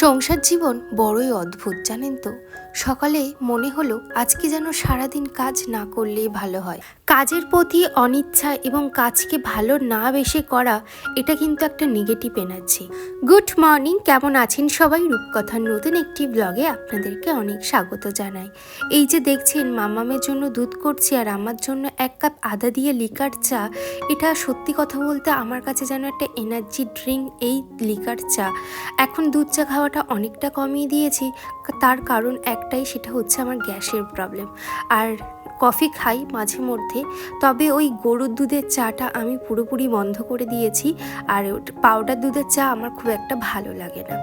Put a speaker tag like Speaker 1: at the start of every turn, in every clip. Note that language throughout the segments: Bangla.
Speaker 1: সংসার জীবন বড়ই অদ্ভুত, জানেন তো? সকালে মনে হলো আজকে যেন সারাদিন কাজ না করলেই ভালো হয়। কাজের প্রতি অনিচ্ছা এবং কাজকে ভালো না বেশে করা, এটা কিন্তু একটা নেগেটিভ এনার্জি গুড মর্নিং কেমন আছেন সবাই? রূপকথার নতুন একটি ব্লগে আপনাদেরকে অনেক স্বাগত জানাই। এই যে দেখছেন, মামামের জন্য দুধ করছি আর আমার জন্য এক কাপ আদা দিয়ে লিকার চা, এটা সত্যি কথা বলতে আমার কাছে যেন একটা এনার্জি ড্রিঙ্ক এই লিকার চা। এখন দুধ চা খাওয়াটা অনেকটা কমিয়ে দিয়েছি তার কারণ একটাই সেটা হচ্ছে আমার গ্যাসের প্রবলেম আর কফি খাই মাঝে মধ্যে, তবে ওই গরুর দুধের চাটা আমি পুরোপুরি বন্ধ করে দিয়েছি আর পাউডার দুধের চা আমার খুব একটা ভালো লাগে না।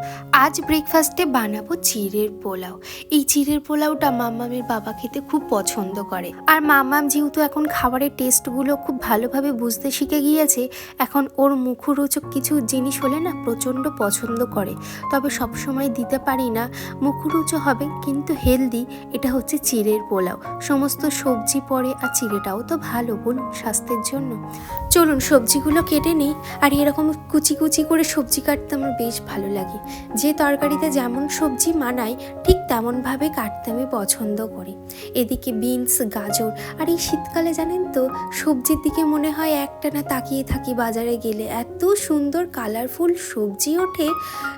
Speaker 1: আজ ব্রেকফাস্টে বানাবো চিড়ের পোলাও। এই চিড়ের পোলাওটা মাম্মামের বাবা খেতে খুব পছন্দ করে। আর মাম্মাম যেহেতু এখন খাবারের টেস্টগুলো খুব ভালোভাবে বুঝতে শিখে গিয়েছে, এখন ওর মুখরোচক কিছু জিনিস হলে না প্রচণ্ড পছন্দ করে। তবে সবসময় দিতে পারি না, মুখরোচক হবে কিন্তু হেলদি এটা হচ্ছে চিড়ের পোলাও। সমস্ত সবজি পড়ে আর চিড়েটাও তো ভালো বলুন স্বাস্থ্যের জন্য। চলুন সবজিগুলো কেটে নিই আর এরকম কুচি কুচি করে সবজি কাটতে আমার বেশ ভালো লাগে। যে তরকারিতে যেমন সবজি মানায়, ঠিক তেমনভাবে কাটতে আমি পছন্দ করি। এদিকে বিনস, গাজর আর এই শীতকালে জানেন তো, সবজির দিকে মনে হয় একটা না তাকিয়ে থাকি বাজারে গেলে এত সুন্দর কালারফুল সবজি ওঠে।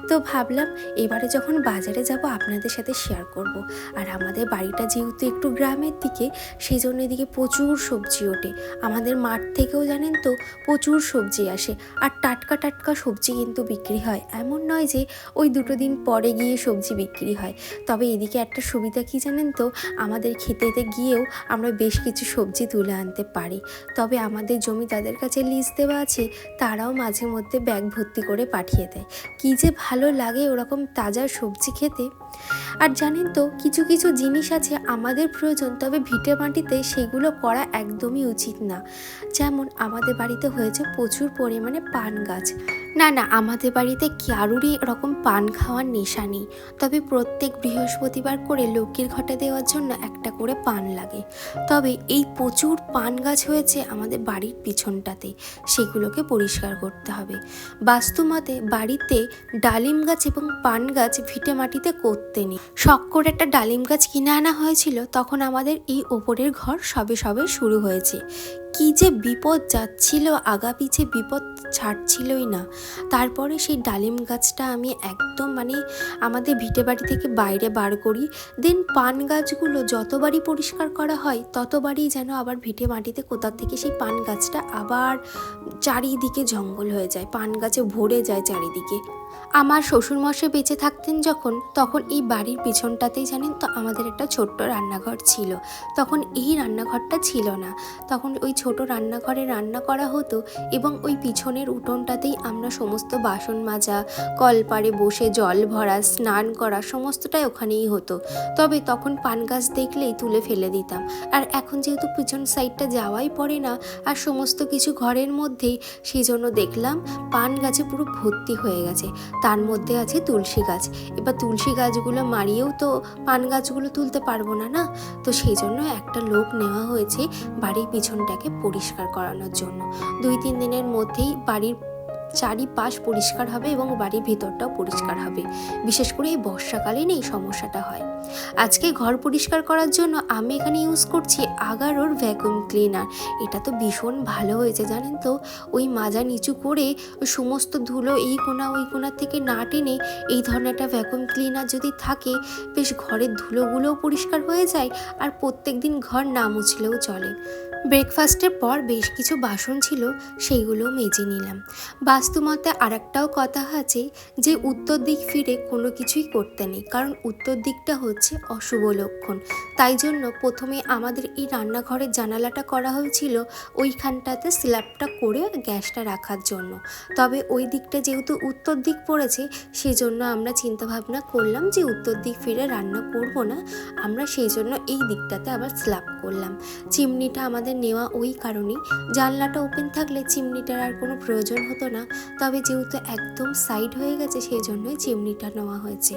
Speaker 1: তো ভাবলাম এবারে যখন বাজারে যাব আপনাদের সাথে শেয়ার করব। আর আমাদের বাড়িটা যেহেতু একটু গ্রামের দিকে সেই জন্য এদিকে প্রচুর সবজি ওঠে। আমাদের মাঠ থেকেও জানেন তো, প্রচুর সবজি আসে। আর টাটকা টাটকা সবজি কিন্তু বিক্রি হয়। এমন নয় যে ওই দুটো দিন পরে গিয়ে সবজি বিক্রি হয়। তবে এদিকে একটা সুবিধা কি জানেন তো, আমাদের খেতেতে গিয়েও আমরা বেশ কিছু সবজি তুলে আনতে পারি। তবে আমাদের জমি তাদের কাছে লিজ দেওয়া আছে, তারাও মাঝে মধ্যে ব্যাগ ভর্তি করে পাঠিয়ে দেয়। কী যে ভালো লাগে ওরকম তাজা সবজি খেতে। আর জানেন তো, কিছু কিছু জিনিস আছে আমাদের প্রয়োজন, তবে ভিটে মাটিতে সেগুলো করা একদমই উচিত না। যেমন আমাদের বাড়িতে হয়েছে প্রচুর পরিমাণে পান গাছ। না না, আমাদের বাড়িতে কারুরই এরকম পান খাওয়ার নেশা নেই। তবে প্রত্যেক বৃহস্পতিবার করে লক্ষ্মীর ঘটে দেওয়ার জন্য একটা করে পান লাগে। তবে এই প্রচুর পান গাছ হয়েছে আমাদের বাড়ির পিছনটাতে, সেগুলোকে পরিষ্কার করতে হবে। বাস্তুমতে বাড়িতে ডালিম গাছ এবং পান গাছ ভিটে মাটিতে করতে নেই। শখ করে একটা ডালিম গাছ কিনে আনা হয়েছিল, তখন আমাদের এই ওপরের ঘর সবে সবে শুরু হয়েছে। কি যে বিপদ যাচ্ছিল, আগা পিছে বিপদ ছাড়ছিলই না। তারপরে সেই ডালিম গাছটা আমি একদম মানে আমাদের ভিটে বাড়ি থেকে বাইরে বার করি। দেন পান গাছগুলো যতবারই পরিষ্কার করা হয়, ততবারই যেন আবার ভিটে মাটিতে কোথার থেকে সেই পান গাছটা আবার চারিদিকে জঙ্গল হয়ে যায়, পান গাছে ভরে যায় চারিদিকে। আমার শ্বশুরমশাই বেঁচে থাকতেন যখন, তখন এই বাড়ির পিছনটাতেই জানেন তো আমাদের একটা ছোট্ট রান্নাঘর ছিল। তখন এই রান্নাঘরটা ছিল না। তখন ওই ছোট রান্নাঘরে রান্না করা হতো এবং ওই পিছনের উঠোনটাতেই আমরা সমস্ত বাসন মাজা কলপাড়ে বসে জল ভরা, স্নান করা সমস্তটাই ওখানেই হতো। তবে তখন পান গাছ দেখলেই তুলে ফেলে দিতাম। আর এখন যেহেতু পিছন সাইডটা যাওয়াই পড়ে না, আর সমস্ত কিছু ঘরের মধ্যেই সেই জন্য দেখলাম পান গাছে পুরো ভর্তি হয়ে গেছে। তার মধ্যে আছে তুলসী গাছ। এবার তুলসী গাছগুলো মারিয়েও তো পান গাছগুলো তুলতে পারব না না? তো সেই জন্য একটা লোক নেওয়া হয়েছে বাড়ির পিছনটাকে পরিষ্কার করানোর জন্য। দুই, তিন দিনের মধ্যেই বাড়ির চারিপাশ পরিষ্কার হবে এবং বাড়ির ভেতরটাও পরিষ্কার হবে। বিশেষ করে এই বর্ষাকালীন এই সমস্যাটা হয়। আজকে ঘর পরিষ্কার করার জন্য আমি এখানে ইউজ করছি আগারোর ভ্যাকুয়াম ক্লিনার এটা তো ভীষণ ভালো হয়েছে, জানেন তো? ওই মাজা নিচু করে সমস্ত ধুলো এই কোনা, ওই কোনার থেকে না টেনে এই ধরনের একটা ভ্যাকুয়াম ক্লিনার যদি থাকে, বেশ ঘরের ধুলোগুলোও পরিষ্কার হয়ে যায় আর প্রত্যেক দিন ঘর না মুছলেও চলে। ব্রেকফাস্টের পর বেশ কিছু বাসন ছিল, সেইগুলো মেজে নিলাম। বাস্তুমতে আর একটাও কথা আছে যে, উত্তর দিক ফিরে কোনো কিছুই করতে নেই, কারণ উত্তর দিকটা হচ্ছে অশুভ লক্ষণ। তাই জন্য প্রথমে আমাদের এই রান্নাঘরের জানালাটা করা হয়েছিল ওইখানটাতে স্ল্যাবটা করে গ্যাসটা রাখার জন্য। তবে ওই দিকটা যেহেতু উত্তর দিক পড়েছে, সেজন্য আমরা চিন্তাভাবনা করলাম যে, উত্তর দিক ফিরে রান্না করব না। আমরা সেই জন্য এই দিকটাতে আবার স্ল্যাব করলাম। চিমনিটা আমাদের নেওয়া ওই কারণেই। জানলাটা ওপেন থাকলে চিমনিটার আর কোনো প্রয়োজন হতো না। তবে যেহেতু একদম সাইড হয়ে গেছে সেই জন্যই চিমনিটা নেওয়া হয়েছে।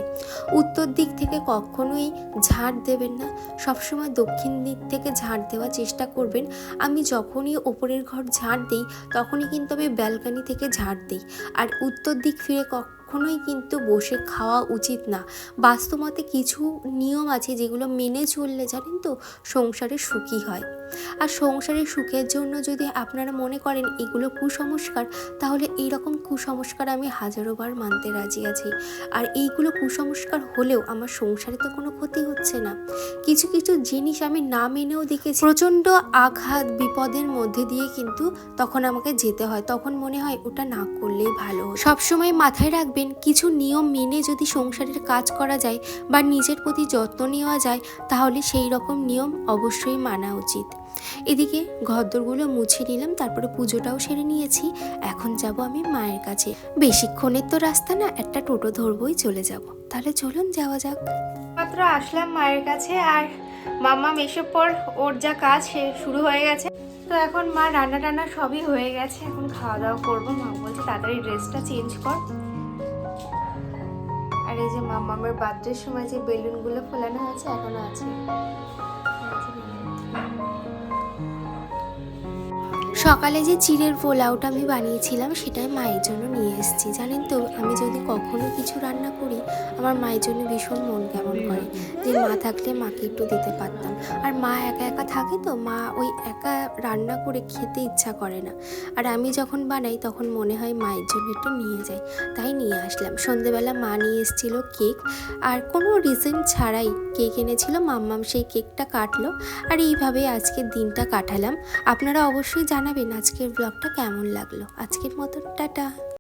Speaker 1: উত্তর দিক থেকে কখনোই ঝাড় দেবেন না। সবসময় দক্ষিণ দিক থেকে ঝাড় দেওয়ার চেষ্টা করবেন। আমি যখনই ওপরের ঘর ঝাড় দিই, তখনই কিন্তু আমি ব্যালকানি থেকে ঝাড় দিই। আর উত্তর দিক ফিরে কখ কখনোই কিন্তু বসে খাওয়া উচিত না। বাস্তবতে কিছু নিয়ম আছে যেগুলো মেনে চললে জানেন তো সংসারে সুখী হয়। আর সংসারের সুখের জন্য যদি আপনারা মনে করেন এগুলো কুসংস্কার, তাহলে এইরকম কুসংস্কার আমি হাজারোবার মানতে রাজি আছি। আর এইগুলো কুসংস্কার হলেও আমার সংসারে তো কোনো ক্ষতি হচ্ছে না। কিছু কিছু জিনিস আমি না মেনেও দেখেছি। প্রচণ্ড আঘাত বিপদের মধ্যে দিয়ে কিন্তু তখন আমাকে যেতে হয়। তখন মনে হয় ওটা না করলেই ভালো। সবসময় মাথায় রাখবেন কিছু নিয়ম মেনে যদি সংসারের কাজ করা যায় বা নিজের প্রতি যত্ন নেওয়া যায়, তাহলে সেই রকম নিয়ম অবশ্যই মানা উচিত। এদিকে ঘরদোরগুলো মুছে নিলাম, তারপরে পুজোটাও সেরে নিয়েছি। এখন যাব আমি মায়ের কাছে। বেশিক্ষণের তো রাস্তা না, একটা টোটো ধরবই, চলে যাব। তাহলে চলুন, যাওয়া যাক। মাত্র আসলাম মায়ের কাছে, আর মাম্মা মেশোর পর ওর যা কাজ, সে শুরু হয়ে গেছে। তো এখন মা রান্না টান্না সবই হয়ে গেছে, এখন খাওয়া দাওয়া করব। মা বলছে, তাড়াতাড়ি ড্রেসটা চেঞ্জ কর। আর এই যে মামামের বার্থডের সময় যে বেলুনগুলো ফোলানো হয়েছে, এখনও আছে। সকালে যে চিড়ের পোলাওটা আমি বানিয়েছিলাম, সেটাই মায়ের জন্য নিয়ে এসেছি। জানেন তো, আমি যদি কখনো কিছু রান্না করি, আমার মায়ের জন্য ভীষণ মন কেমন করে। মা থাকলে মাকে একটু দিতে পারতাম। আর মা একা একা থাকে তো, মা ওই একা রান্না করে খেতে ইচ্ছা করে না। আর আমি যখন বানাই, তখন মনে হয় মায়ের জন্য একটু নিয়ে যাই। তাই নিয়ে আসলাম। সন্ধেবেলা মা নিয়ে এসেছিল কেক। আর কোনো রিজন ছাড়াই কেক এনেছিল। মাম্মাম সেই কেকটা কাটলো। আর এইভাবে আজকের দিনটা কাটালাম। আপনারা অবশ্যই জানাবেন আজকের ব্লগটা কেমন লাগল। আজকের মতো টাটা।